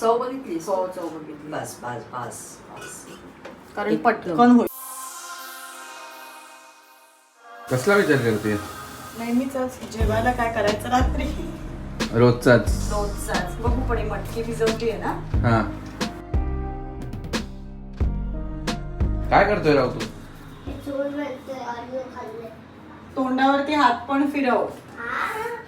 चव बघितली हो चव बघितली बस बस बस बस. कारण. पटकन. होईल. कसला विचार करते? नेहमीच जेवायला काय करायचं रात्री? रोजचाच. रोजचाच. बघू पण ही मटकी भिजवली आहे ना? हा. काय करतोय राव तू? तोंडावरती हात पण फिरव.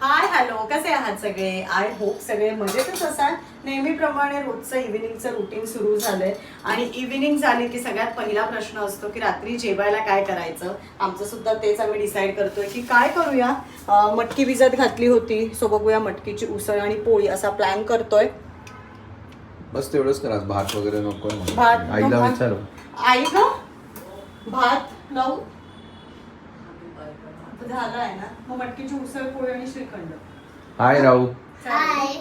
हाय हॅलो कसे आहात सगळे? आय होप सगळे मजेतच असाल. नेहमीप्रमाणे रोजचं इव्हिनिंगचं रुटीन सुरू झालंय. आणि इव्हिनिंग झाली की सगळ्यात पहिला प्रश्न असतो की रात्री जेवायला काय करायचं? आमचं सुद्धा तेच आम्ही डिसाईड करतोय की काय करूया? मटकी भिजत घातली होती. सो बघूया मटकीची उसळ आणि पोळी असा प्लॅन करतोय. बस तेवढंच करा. भात वगैरे नको भात आईला. विचारू. आई ग? भात? लावू झालं आहे ना मग मटकीची उसळ पोळी आणि श्रीखंड. हाय राहू. हाय.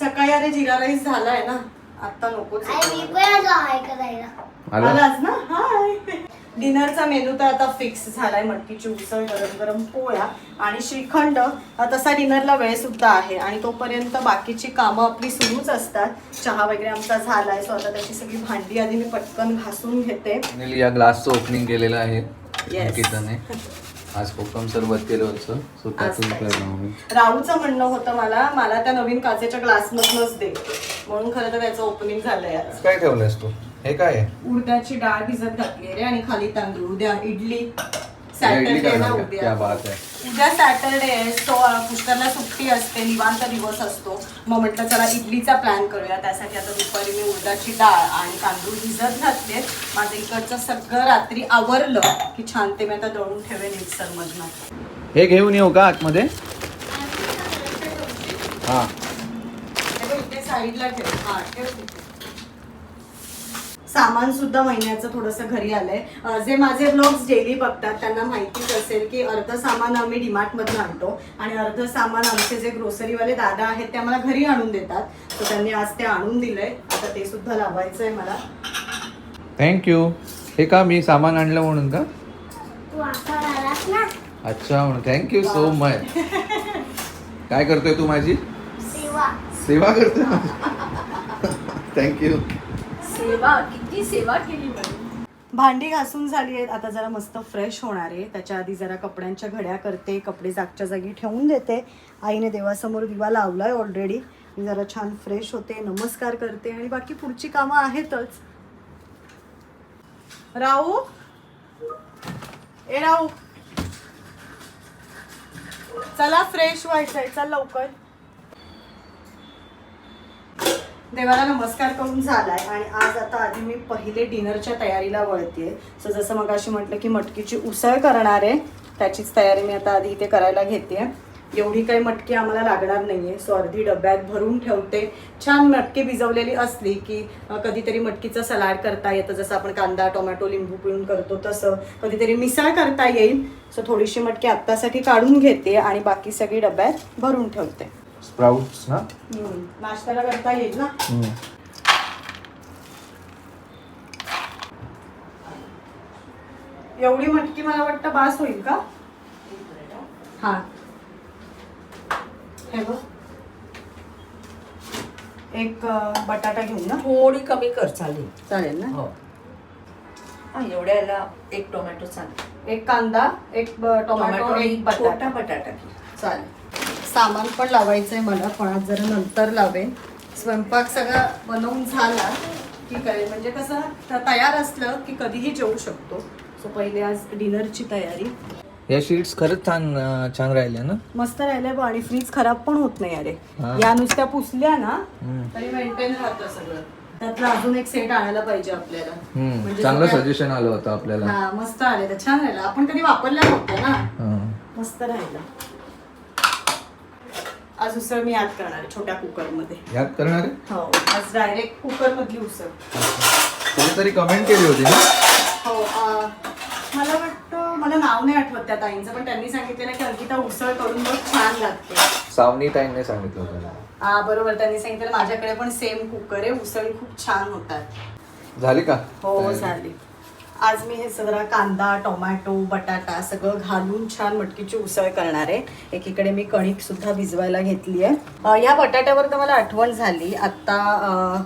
सकाळी अरे जिरा राईस झालाय ना आता नकोच आहे आई मी मला. पण आलो हाय करायला. आला? आलास ना? हाय. डिनरचा मेनू तर आता फिक्स झालाय मटकीची उसळ गरम गरम पोळ्या आणि श्रीखंड. तसा डिनरला वेळ सुद्धा आहे आणि तोपर्यंत बाकीची कामं आपली सुरूच असतात. चहा वगैरे आमचा झालाय सो आता त्याची सगळी भांडी आधी मी पटकन घासून घेते. ग्लासचं ओपनिंग केलेलं आहे. Yes. अंकिताने. आज कोकम सरबत केलं होतं सो त्यातून करणार राहूचं म्हणणं होतं मला मला त्या नवीन काचेच्या ग्लासमधनच दे. म्हणून खरं तर त्याचं ओपनिंग झालंय आज काय ठेवलंयस तू? हे काय आहे? उडदाची डाळ भिजत घातली रे आणि खाली तांदूळ उद्या इडली. उद्या? उद्या सॅटरडे आहे सो पुष्करला सुट्टी असते निवांत दिवस असतो. मग म्हटलं चला इडलीचा प्लॅन करूया. त्यासाठी आता दुपारी मी उडदाची डाळ आणि तांदूळ भिजत घातले. माझं इकडचं सगळं रात्री आवरलं की छान ते मी आता दळून ठेवेन मिक्सर मधनं हे घेऊन येऊ का आतमध्ये? हा. साईडला ठेव. हा ठेव. सामान सुद्धा महिन्याचं थोडंसं घरी आलंय. जे माझे ब्लॉग्स डेली बघतात त्यांना माहितीच असेल की अर्ध सामान आम्ही डीमार्ट मधून आणतो आणि अर्ध सामान आमचे जे ग्रोसरीवाले दादा आहेत ते आम्हाला घरी आणून देतात. तर त्यांनी आज ते आणून दिलंय. आता ते सुद्धा लावायचंय मला. थँक्यू हे का मी सामान आणलं म्हणून का? अच्छा म्हणून. थँक्यू सो मच काय करतोय तू माझी? सेवा. सेवा करतोय थँक्यू सेवा किती सेवा केली म्हणे? भांडी घासून झाली आहेत. आता जरा मस्त फ्रेश होणार आहे. त्याच्या आधी जरा कपड्यांच्या घड्या करते. कपडे जागच्या जागी ठेवून देते. आईने देवासमोर दिवा लावलाय ऑलरेडी मी जरा छान फ्रेश होते. नमस्कार करते. आणि बाकी पुढची कामं आहेतच. राहू? ए राहू. चला फ्रेश व्हायचंय. चल लवकर. देवाला नमस्कार करून झालाय आणि आज आता आधी मी पहिले डिनरच्या तयारीला वळते सो जसं मग अशी म्हटलं की मटकीची उसळ करणार आहे त्याचीच तयारी मी आता आधी इथे करायला घेते एवढी काही मटकी आम्हाला लागणार नाहीये सो अर्धी डब्यात भरून ठेवते. छान मटकी भिजवलेली असली की कधीतरी मटकीचं सलाड करता येतं जसं आपण कांदा टोमॅटो लिंबू पिळून करतो तसं. कधीतरी मिसळ करता येईल. सो थोडीशी मटकी आत्तासाठी काढून घेते आणि बाकी सगळी डब्यात भरून ठेवते. स्प्राउट्स ना नाश्त्याला करता येईल ना एवढी मटकी मला वाटतं बास होईल का? हा. हे बघ. एक अं, बटाटा घेऊन ना. थोडी कमी कर चालेल. चालेल ना? हो. हा एवढ्याला एक टोमॅटो चालेल. एक कांदा एक ब- टोमॅटो एक छोटा बटाटा बटाटा घे. चालेल. सामान पण लावायचंय मला पण आज जरा नंतर लावेन. स्वयंपाक सगळा बनवून झाला की काय म्हणजे कसं तयार असलं की कधीही जेवू शकतो. सो पहिले आज डिनरची तयारी. या शीट्स खरंच छान छान राहिल्या ना? मस्त राहिलंय आणि फ्रीज खराब पण होत नाही अरे. या नुसत्या पुसल्या ना. तरी मेंटेन राहतं सगळं. त्यातला अजून एक सेट आणायला पाहिजे आपल्याला. म्हणजे चांगलं सजेशन आलं होतं आपल्याला. मस्त आले. छान राहिलं. आपण कधी वापरल्या नव्हत्या ना. मस्त राहिलं. आज उसळ मी याद करणार आहे छोट्या कुकरमध्ये. याद करणार आहे? हो आज डायरेक्ट कुकर मधली उसळ कोणीतरी कमेंट केली होती ना? हो अं, मला वाटतं मला नाव नाही आठवत त्या ताईंचं पण त्यांनी सांगितलेलं की अंकिता उसळ करून बघ छान लागते. सावनी ताईंने सांगितलं होतं हा बरोबर त्यांनी सांगितलं माझ्याकडे पण सेम कुकर आहे उसळी खूप छान होतात. झाली का? हो? झाली. आज मी हे सगळं कांदा टोमॅटो बटाटा सगळं घालून छान मटकीची उसळ करणार आहे. एकीकडे मी कणिक सुद्धा भिजवायला घेतली आहे या बटाट्यावर तर मला आठवण झाली. आत्ता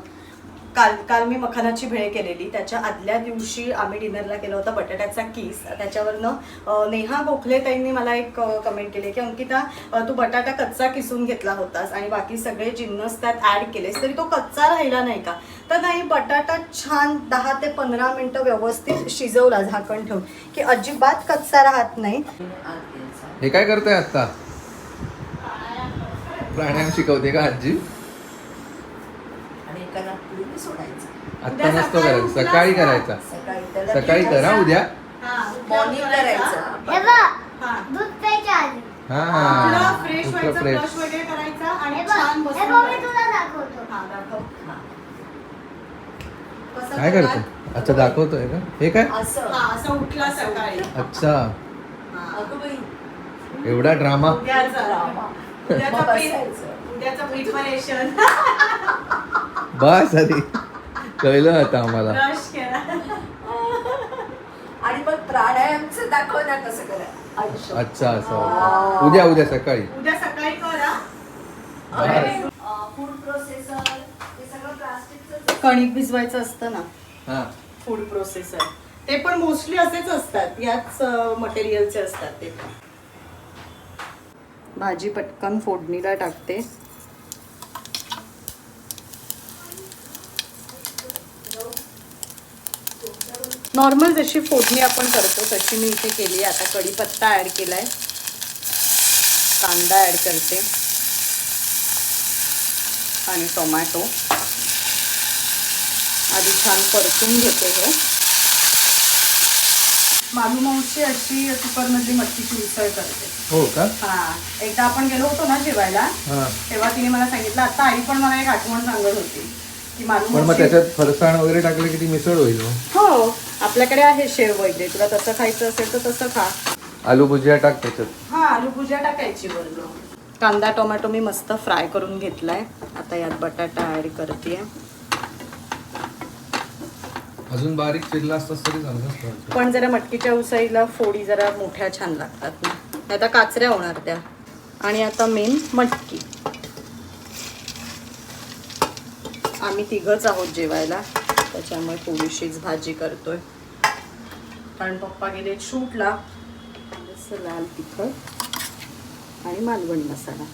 काल काल मी मखानाची भेळ केलेली. त्याच्या आदल्या दिवशी आम्ही डिनरला केला होता बटाट्याचा किस. त्याच्यावरनं नेहा गोखले ताईंनी मला एक कमेंट केली की अंकिता तू बटाटा कच्चा किसून घेतला होतास आणि बाकी सगळे जिन्नस त्यात ॲड केलेस तरी तो कच्चा राहिला नाही का? तर नाही बटाटा छान दहा ते पंधरा मिनटं व्यवस्थित शिजवला झाकण ठेवून की अजिबात कच्चा राहत नाही. हे काय करताय आता प्राणायाम शिकवते का आजी? सोडायचं? आता नसतो करायचा सकाळी? करायचा. सकाळी करा उद्या. मॉर्निंग करायचं. हे बघ हा. दूध प्यायच्या आधी. हा. तुला फ्रेश कुठलं व्हायचं फ्रेश ब्रश वगैरे करायचा आणि हे छान बघ बसून हे बघ मी करायचं. तुला दाखवतो. हा, दाखव. हा. कसं काय? करतो अच्छा दाखवतोय का? हे काय? असं. हा असं उठला सकाळी. अच्छा. हा. अगं बाई. एवढा ड्रामा. उद्याचं. प्रिपरेशन बस आधी. कळलं आता आम्हाला. ब्रश आणि मग प्राणायामचं दाखव ना कसं करा. आयुष्य. अच्छा असं. उद्या उद्या सकाळी. उद्या सकाळी करा. फूड प्रोसेसर हे सगळं प्लास्टिकचं कणिक भिजवायचं असतं ना. हा. फूड प्रोसेसर ते पण मोस्टली असेच असतात. याच मटेरियलचे असतात ते पण. भाजी पटकन फोडणीला टाकते. नॉर्मल जशी फोडणी आपण करतो तशी मी इथे केली आहे. आता कढीपत्ता ॲड केलाय. कांदा ॲड करते. आणि टोमॅटो आधी छान परतून घेते हे. मालू मावशी अशी कुकरमधली मटकीची उसळ करते. हो का? हा. एकदा आपण गेलो होतो ना जेवायला हा. तेव्हा तिने मला सांगितलं आता आई पण मला एक आठवण सांगत होती की त्याच्यात फरसाण वगैरे टाकलं की ती मिसळ होईल मग हो. आपल्याकडे आहे शेव वैद्य तुला तसं खायचं असेल तर तसं खा. आलू भुजिया टाक त्याच्यात. हा आलू भुजिया टाकायची बरोबर कांदा टोमॅटो मी मस्त फ्राय करून घेतलाय. आता यात बटाटा ऍड करते अजून बारीक चिरला असतास तरी असतं. पण जरा मटकीच्या उसळीला फोडी जरा मोठ्या छान लागतात ना. आता काचऱ्या होणार त्या. आणि आता मेन मटकी. आम्ही तिघच आहोत जेवायला. त्याच्यामुळे थोडीशीच भाजी करतोय. कारण पप्पा गेले शूटला. लाल तिखट आणि मालवणी मसाला.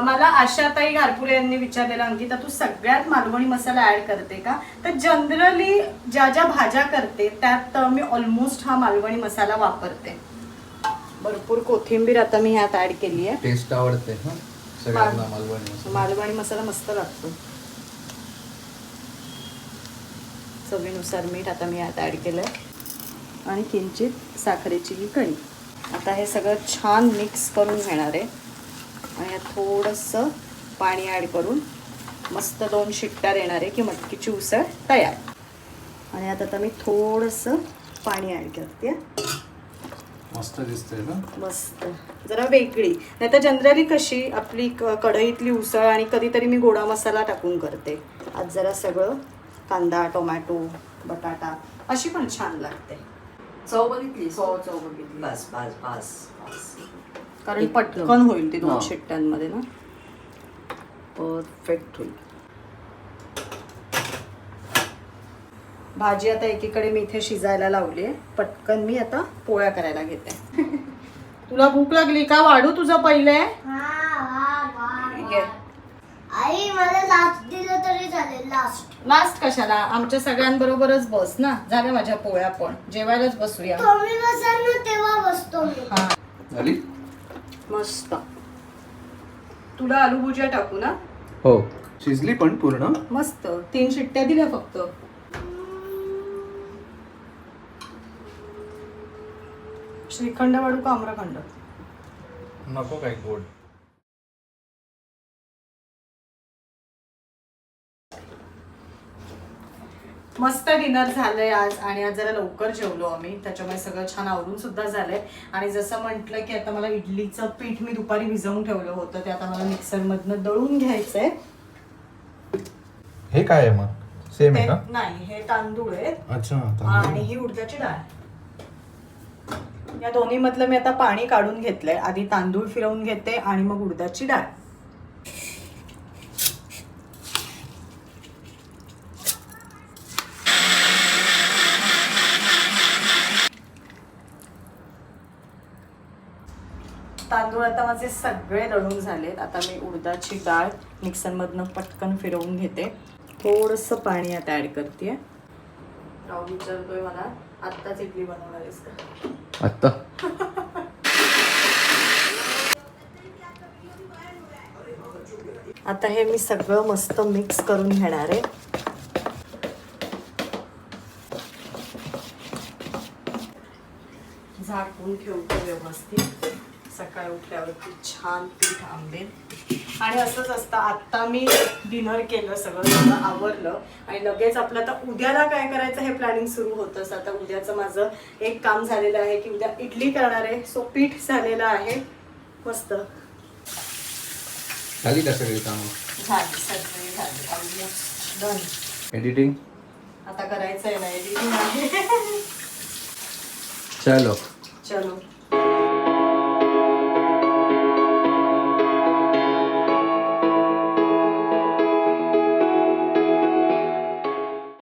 मला आशाताई घारपुरे यांनी विचारलेलं अंकिता तू सगळ्यात मालवणी मसाला ऍड करते का? तर जनरली ज्या ज्या भाज्या करते त्यात मी ऑलमोस्ट हा मालवणी मसाला वापरते. भरपूर कोथिंबीर आता मी ह्यात ऍड केली आहे टेस्ट आवडते हा. मालवणी मसाला मस्त लागतो. चवीनुसार मीठ आता मी यात ॲड केलं आहे आणि किंचित साखरेची ही कणी आता हे सगळं छान मिक्स करून घेणार आहे. आणि यात थोडंसं पाणी ॲड करून मस्त दोन शिट्ट्या देणार आहे की मटकीची उसळ तयार. आणि आता आता मी थोडंसं पाणी ॲड करते. मस्त दिसतंय ना? मस्त. जरा वेगळी. नाही तर जनरली कशी आपली कढईतली उसळ आणि कधीतरी मी गोडा मसाला टाकून करते. आज जरा सगळं कांदा टोमॅटो बटाटा अशी पण छान लागते चव बघितली हो, चव बघितली. बस बस बस बस कारण. पटकन होईल ती दोन. शिट्ट्यांमध्ये ना परफेक्ट होईल भाजी आता एकीकडे मी इथे शिजायला लावली आहे पटकन मी आता पोळ्या करायला घेते तुला भूक लागली का वाढू तुझं पहिले हा. आई मला लास्ट कशाला? आमच्या सगळ्यांबरोबरच बस ना? झाल्या माझ्या पोळ्या पण. जेवायलाच बसूया. तुम्ही बसाल ना तेव्हा बसतो मी. हा. झाली? मस्त. तुला आलू भुजिया टाकू ना? हो. शिजली पण पूर्ण. मस्त. तीन शिट्ट्या दिल्या फक्त. श्रीखंड वाढू का आम्रखंड नको काय गोड. मस्त डिनर झालंय आज आणि आज जरा लवकर जेवलो आम्ही. त्याच्यामुळे सगळं छान आवरून सुद्धा झालंय. आणि जसं म्हटलं की आता मला इडलीचं पीठ मी दुपारी भिजवून ठेवलं होतं. ते आता मला मिक्सर मधनं दळून घ्यायचंय. हे काय आहे मग? सेम आहे का? नाही हे तांदूळ आहेत. अच्छा आणि तांदूळ. ही उडदाची डाळ. या दोन्ही मधलं मी आता पाणी काढून घेतलंय. आधी तांदूळ फिरवून घेते आणि मग उडदाची डाळ. तांदूळ आता माझे सगळे दळून झालेत. आता मी उडदाची डाळ मिक्सरमधनं पटकन फिरवून घेते. थोडंसं पाणी आता ऍड करते राहुल विचारतोय मला आत्ताच इडली बनवणार आहेस का? आत्ता? आता हे मी सगळं मस्त मिक्स करून घेणार आहे. झाकून ठेवतो व्यवस्थित. सकाळी उठल्यावरती छान पीठ आंबेल आणि असंच असतं आत्ता मी डिनर केलं सगळं सगळं आवरलं. आणि लगेच आपलं आता उद्याला काय करायचं हे प्लॅनिंग सुरू होतं. आता उद्याचं माझं एक काम झालेलं आहे की उद्या इडली करणार आहे. सो पीठ झालेलं आहे. मस्त. झाली का सगळी कामं? झाली सगळी झाली. ऑलमोस्ट डन एडिटिंग आता करायचं आहे ना एडिटिंग आहे. चलो.